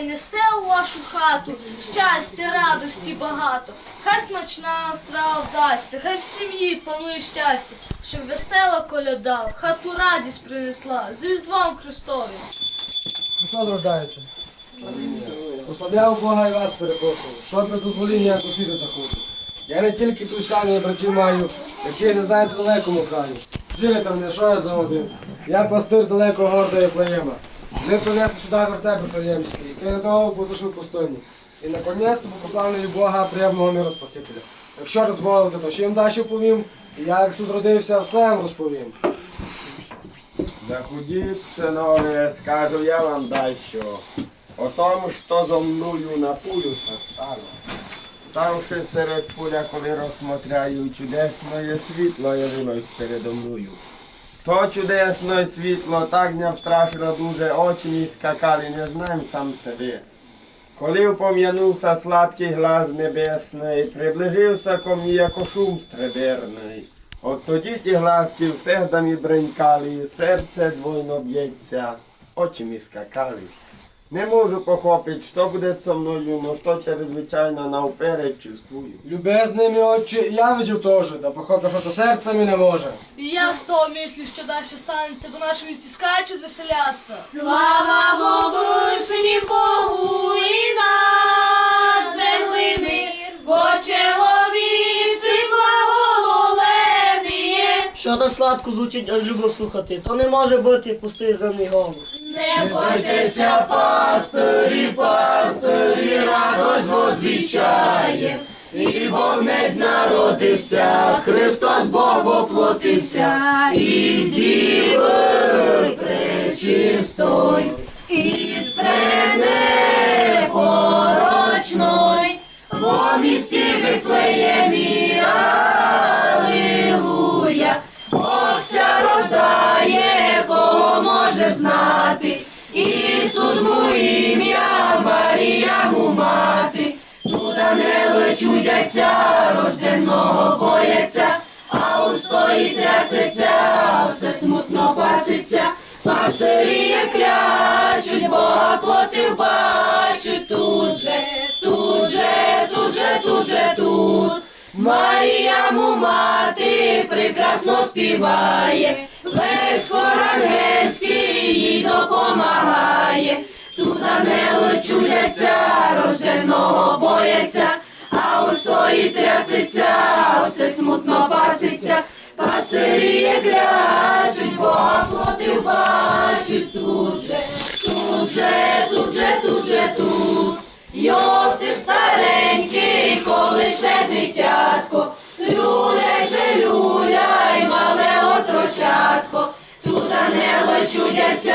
хай несе у вашу хату щастя, радості багато, хай смачна страва вдасться, хай в сім'ї панує щастя, щоб весела коляда в хату радість принесла з Різдвом Христовим. Христос рождається. Прославляю Бога і вас перепрошую, що без дозвоління до фіри заходу. Я не тільки ту самі братів маю, які не знають далекому краю. Жили там не що я за один. Я пастир далеко гордої плеєма. Ми принесли сюди вертепи приємські, який недовго послушав пустині. І наконець-то пославлюю Бога приємного миру Спасителя. Якщо дозволите, то чим далі повім, я як тут родився, все вам розповім. Заходіть, синове, скажу я вам дальше. О тому, що зо мною на пулю стало. Ставши серед пуля, коли розсмотряю, чудесне світло явилось передо мною. То чудесне світло так не встрашило дуже, очі мій скакали, не знаю сам себе. Коли упом'янувся сладкий глаз небесний, приближився ко мені, як шум стреберний. От тоді ті гласки все дамі бренькали, серце двойно б'ється, очі мій скакали. Не можу похопити, що буде со мною, но що чрезвичайно навперед чувствую. Любезний мій отче, я видів теж, да походу, що то серце мені не може. І я з того мислю, що далі станеться, бо наші віці скачуть веселяться. Слава Вовишні Богу і на землі мир, бо чоловіці благоволені є. Що то сладко звучить, аж любо слухати, то не може бути пустий земний голос. Не бойтеся, пастирі, пастирі, радость возвіщає. І Бог не народився, Христос Бог воплотився, і з діви пречистой, і з пренепорочной, во місті Вифлеємі, Алілуя, Ося рождає, кого може знати, Ісус му ім'я, Марія му мати, тут ангели чудяться, рожденого бояться, а устої трясеться, все смутно паситься, пастирі клячуть, Бога плотив бачуть тут же, тут же, тут же, тут же, тут. Марія му мати прекрасно співає, весь хор ангельський їй допомагає. Тут ангели чудяться, рожденого бояться, а у стої трясеться, все смутно паситься, пасирі клячуть, Бога плотив бачуть тут же, тут же, тут же, тут же, тут. Йосип старенький, коли ще дитятко, люля же люля й мале отрочатко, тут ангели чудяться,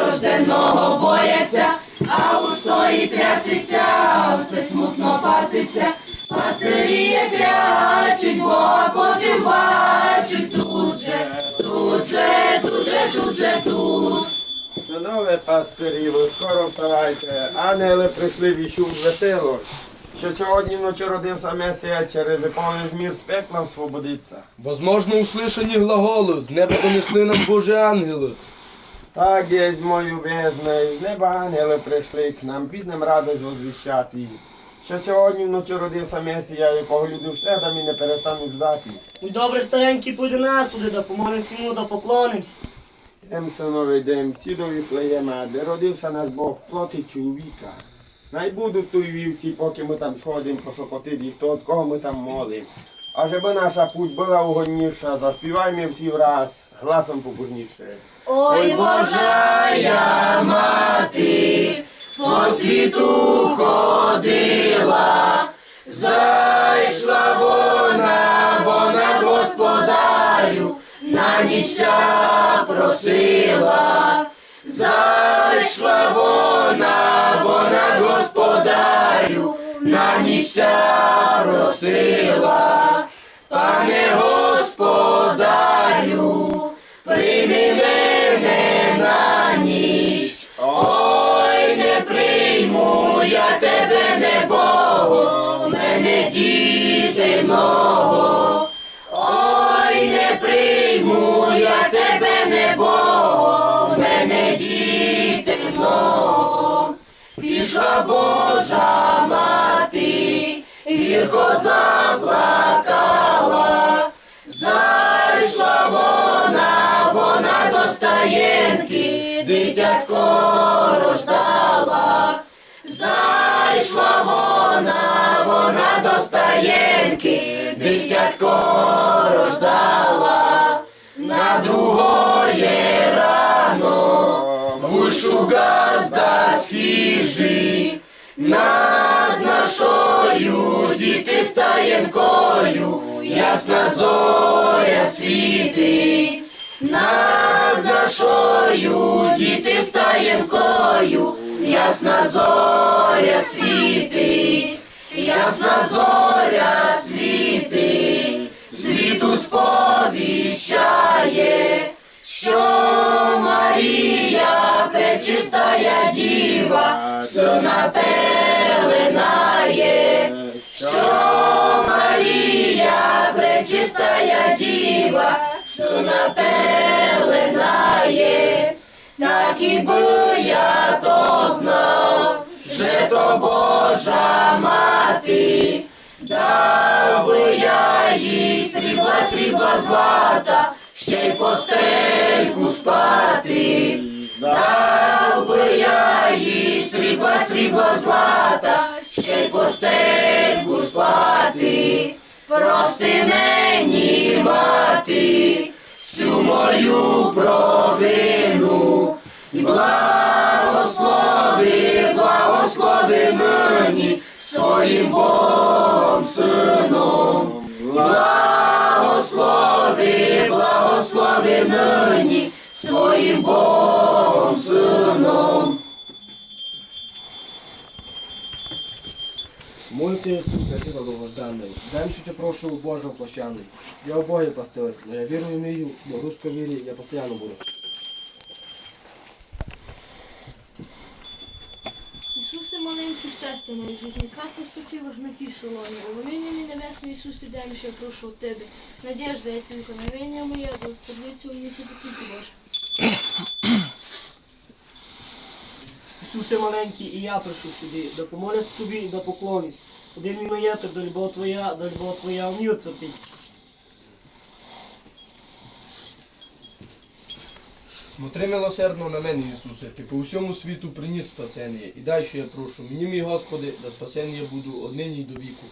рожденого бояться, а у стої трясеться, все смутно паситься, пастирі клячуть, Бога плотив бачуть тут же, тут же, тут же, тут же, тут. Синове пастирі, ви скоро вставайте, ангели прийшли віщу весело, що сьогодні вночі родився Месія, через якого змір з пекла освободиться. Возможно, услышані глаголу, з неба донесли нам Божі ангели. Так є мой любезний, з неба ангели прийшли к нам, бідним радость возвіщати. Що сьогодні вночі родився Месія, якого люди все там і не перестануть ждати. Будь добре старенький, пойди нас туди, йому, да поклонимось. Ем синове дем, всі до Віфлеєма, де родився наш Бог в плоті чоловіка. Най будуть ту вівці, поки ми там сходимо посокотити, хто от кого ми там молим. А щоб наша путь була угодніша, заспіваймо всі враз, гласом побужніше. Ой, Божая мати, по світу ходила, зайшла вона, вона господарю, на ніся просила, зайшла вона, вона господарю, на ніся просила, пане господарю, прийми мене на ніч. Ой, не прийму я тебе, не Богу, мене діти много. Прийму я тебе небо, мене діти. Пішла Божа мати, гірко заплакала, зайшла вона, вона до стаєнки, дитятко рождала. Зайшла вона, вона до стаєнки, дитятко рождала. На другое рано вийшов газда свіжий, над нашою діти стаєнкою, ясна зоря світить, над нашою діти стаєнкою, ясна зоря світить, ясна зоря світить, світу сповіщає, що Марія, пречистая діва, сина пеленає, що Марія, пречистая діва, сина пеленає, так і би я то знав, že то Божа мати, дав би я їй срібла, срібла злата, ще й постельку спати, дав би я їй срібла, срібла злата, ще й постельку спати, прости мені, мати, всю мою провину, і благослови, благослови мені своїм Богом сином. Благослови, благослови нині своїм Богом Ти, святий довгожданий, дай, що тебе прошу, Боже площаний. Я обоє пастир, но я віру імею, но русько вірі я постійно буду. Ісусе маленький, щастя моє житті, красно ступила ж на ті солоні. Умовіння мій небесний Ісусе, дай що я прошу от Тебе. Надежда є тільки, наміння моє, до подивиться у місці такі Боже. Ісусе маленький, і я прошу сюди, да помолясь тобі і да поклонюсь. Один мій маєток, до любов твоя, до любов твоя ум'юцепить. Смотри милосердно на мене, Ісусе, ти по всьому світу приніс спасення. І дай, що я прошу, мені, мій Господи, да спасення буду однині й до віку.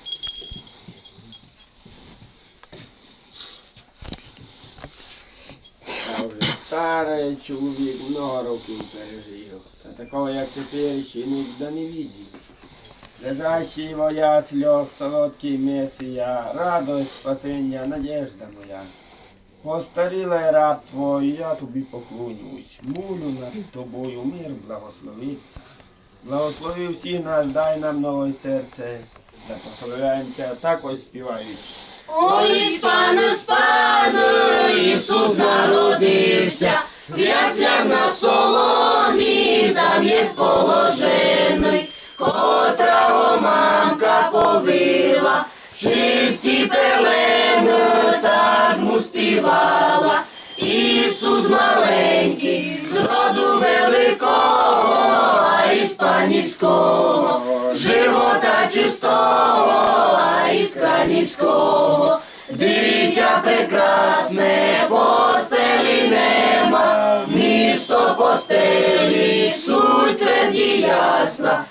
Я вже старий чоловік, много років пережив. Та такого, як тепер, ще ніде не видів. Лежащий во яслях, солодкий месія, радость спасення, надежда моя. Постарілий раб твой, я тобі поклонюсь, молю над тобою, мир благословиться. Благослови всіх нас, дай нам нове серце, та прославляємо тебе, так ось співають. Ой, спане, спане, Ісус народився, в яслях на соломі, там є сположений, котрого мамка повила, чисті пелени так му співала, Ісус маленький, з роду великого, а іспанівського, живота чистого, а із Кранівського, дитя прекрасне, постелі нема, місто постелі, суть тверді ясна,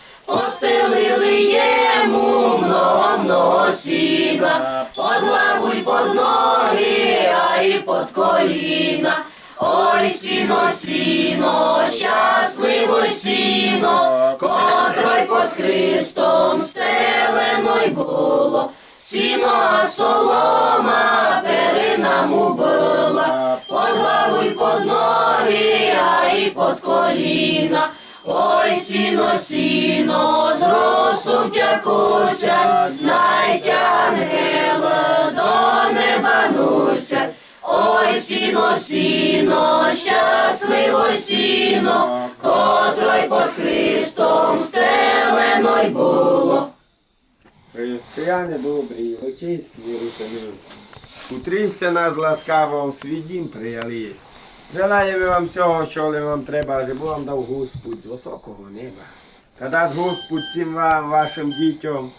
постелили йому много, много сіна, под главу й под ноги, а й под коліна. Ой, сіно, сіно, щасливо сіно, котрой под Христом стелено й було. Сіно, солома перинаму била, под главу й под ноги, а й под коліна. Ой, сіно, сіно, з росу втякуся, найтянгела до неба нуся. Ой, сіно, сіно, щасливо сіно, котрой под Христом стелено й було. Християни добрі, очисті Єрусалим. Утрісте нас ласкаво у свій дім прияли. Желаємо вам всього, що вам треба, щоб вам дав Господь з високого неба. Та дасть Господь всім вам, вашим дітям,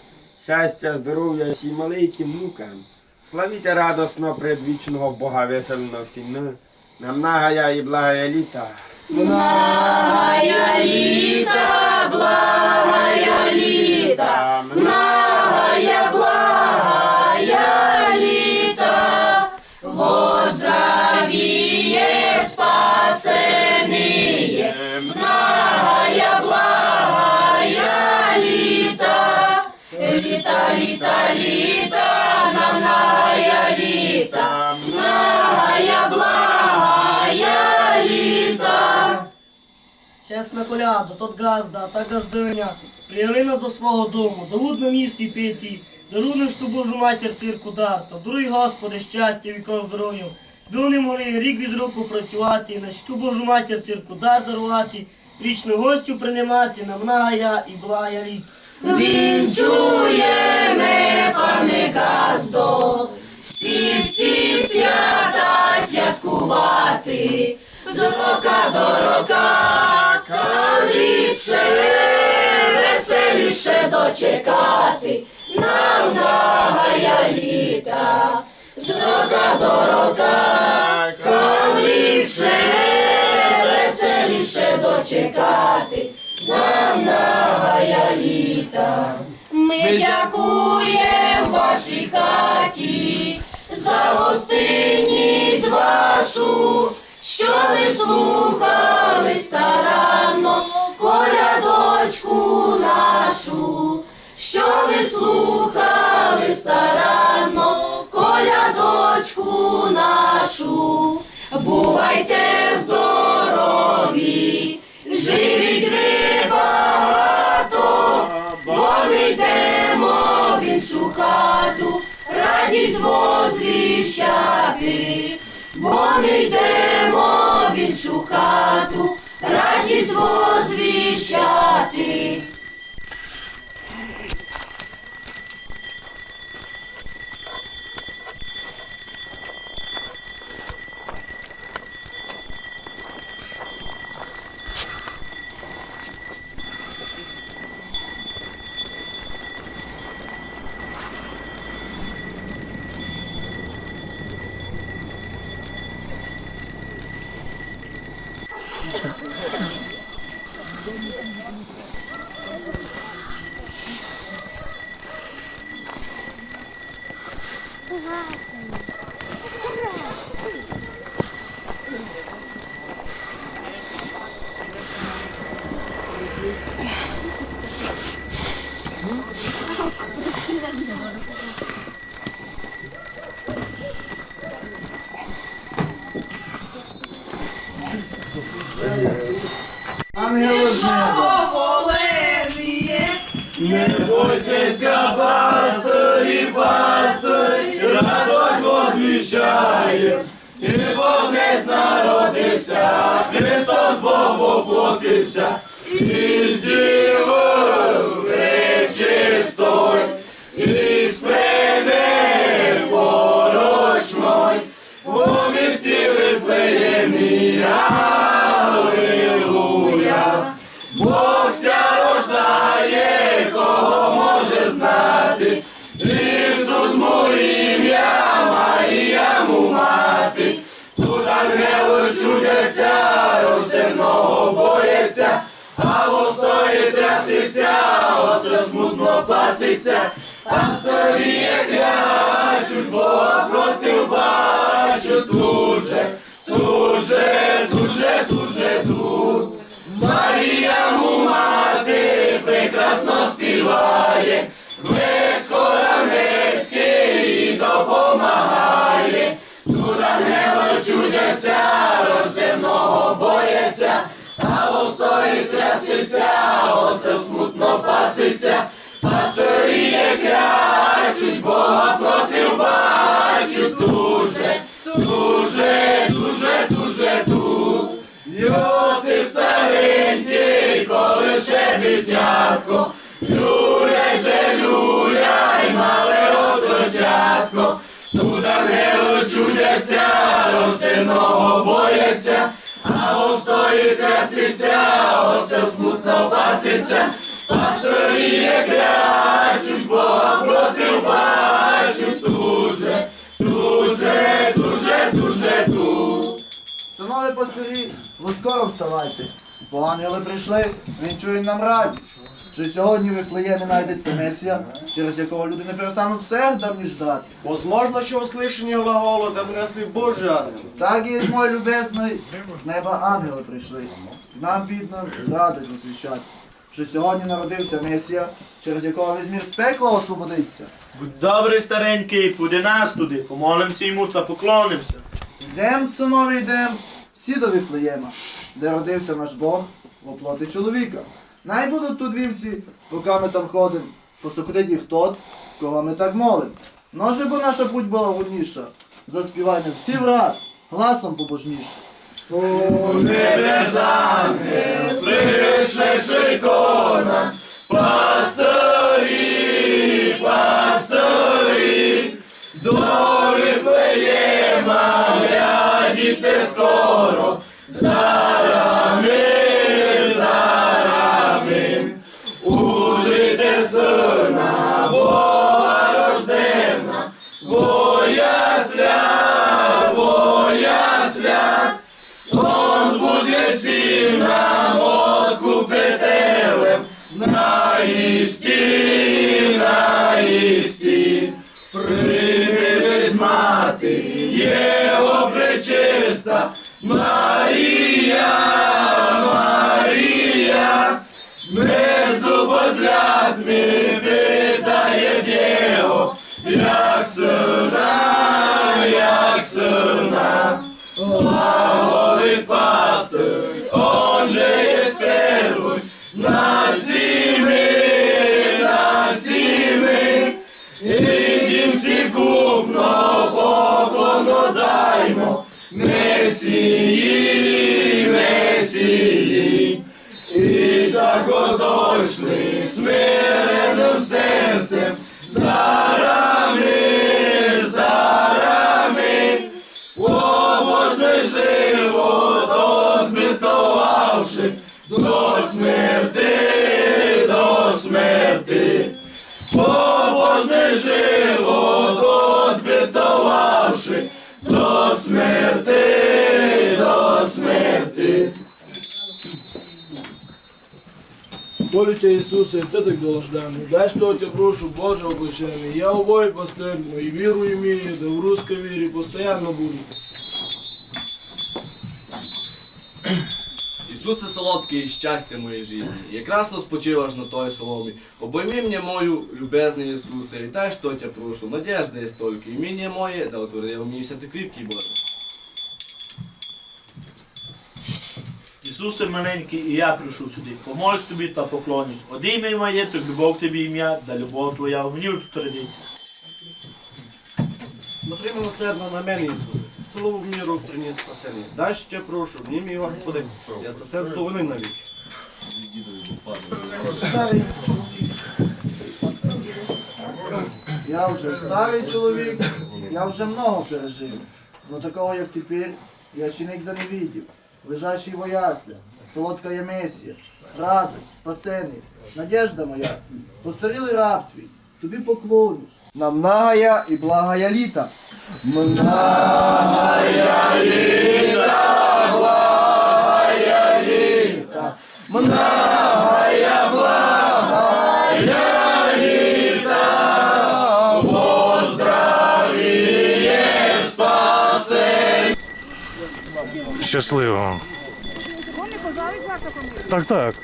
щастя, здоров'я і маленьким внукам. Славіте радосно предвічного Бога веселного сім'я, на многая і благая літа. Благая літа, благая літа, літа, літа, на многая літа, многая благая літа. Чесна коляда, тот газда, та газдиня, прияли нас до свого дому, даруй на місті піті, даруй нам Божу матір цирку дарта, даруй Господи щастя, віков здоров'я, би вони могли рік від року працювати, на ту Божу матір цирку дар дарувати, річну гостю приймати, на многая і благая літ. Вінчуєме, пане Газдо, всі всі свята святкувати, з рока до рока, ліпше, веселіше дочекати, нам многая літа, з рока до рока, ліпше, веселіше дочекати, нам многая літа. Ми дякуємо вашій хаті за гостинність вашу, що ви слухали старанно колядочку нашу, що ви слухали старанно колядочку нашу. Бувайте здорові, живіть ви багато, бо ми йдемо в іншу хату, радість возвіщати, бо ми йдемо в іншу хату, радість возвіщати. народився, Христос Бог воплотився, і здівив. коса смутно паситься, пасторі клячуть, бо проти бачу дуже, дуже, дуже, дуже тут. Марія му мати прекрасно співає. крячуть, Бога проти бачу, дуже, дуже, дуже, дуже тут. Йосиф старенький, коли ще дитятко, люля же люляй, мале отрочатко, тут ангели чудяться, рожденого бояться, а стоїть краситься, осе смутно паситься крячуть, Бога проти бачуть, тут же, тут же, тут. Синові пастирі, ви скоро вставайте. Бо ангели прийшли, він чує нам радість. Що сьогодні в Вифлеємі знайдеться Месія, через якого люди не перестануть все давні ждати. Возможно, що услышання глаголу там несли Божий ангел. Так і мой любезний, з неба ангели прийшли. Нам бідно радість зустрічати. Що сьогодні народився Месія, через якого весь мір з пекла освободиться. Будь добрий старенький, пуди нас туди, помолимося йому та поклонимося. Йдем, синові, йдем, всі до Вифлеєма, де родився наш Бог в оплоті чоловіка. Най будуть тут вівці, поки ми там ходимо, посокрить їх тот, кого ми так молим. Ноже бо наша путь була гудніша, заспіваймо всі враз, гласом побожніше. Пришедший кона, пасторі, между подлятми питає Дєго, як сина, як сина. Глаголит пастир, он же есть первый над всеми, над всеми. Ідім всі купно поклону даймо, Месії, Месії. Так отошли смиреним серцем, з дарами, з дарами. Побожний живот одбитувавши до смерти, Молите Ісусе, Ти так долажданий, дай що Тебе прошу, Боже облачений, я обоє постигну і вірую мію, да в русской вірі постоянно буду. Ісусе солодкий, щастя моєї житті, якраз спочиваш на той соломі. Обойми мене мою, любезний Ісусе, і дай що тя прошу, надежда є столько, іміння моє, да утвердив мені ти кріпкий Боже. Ісусе маленький, і я прийшов сюди. Помолюсь тобі та поклонюсь. Одійми моє, так любов тобі ім'я, да любов твоя в мені утвердиться. Смотри милосердно на мене, Ісусе. Цілу міру приніс спасення. Дай ще прошу, мені мій Господи, я спасе довини навік. Старий Я вже старий чоловік, я вже много пережив. Но такого, як тепер, я ще ніде не видів. Лежащий во яслях, солодка месія, радость, спасений, надежда моя, постарілий раб твій, тобі поклонюсь. На многая і благая літа. Многая літа, благая літа, многая Щасливо. Так, так.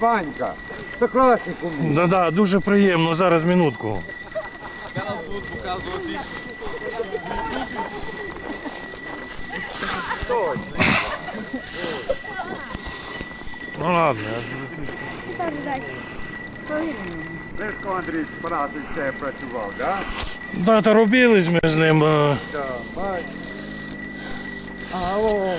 Банька, це краще кому. Да, да, дуже приємно. Зараз минутку. Ну ладно. Лешко Андрій праці це працював, так? Да, та робились ми з ним. е, Да? А, о,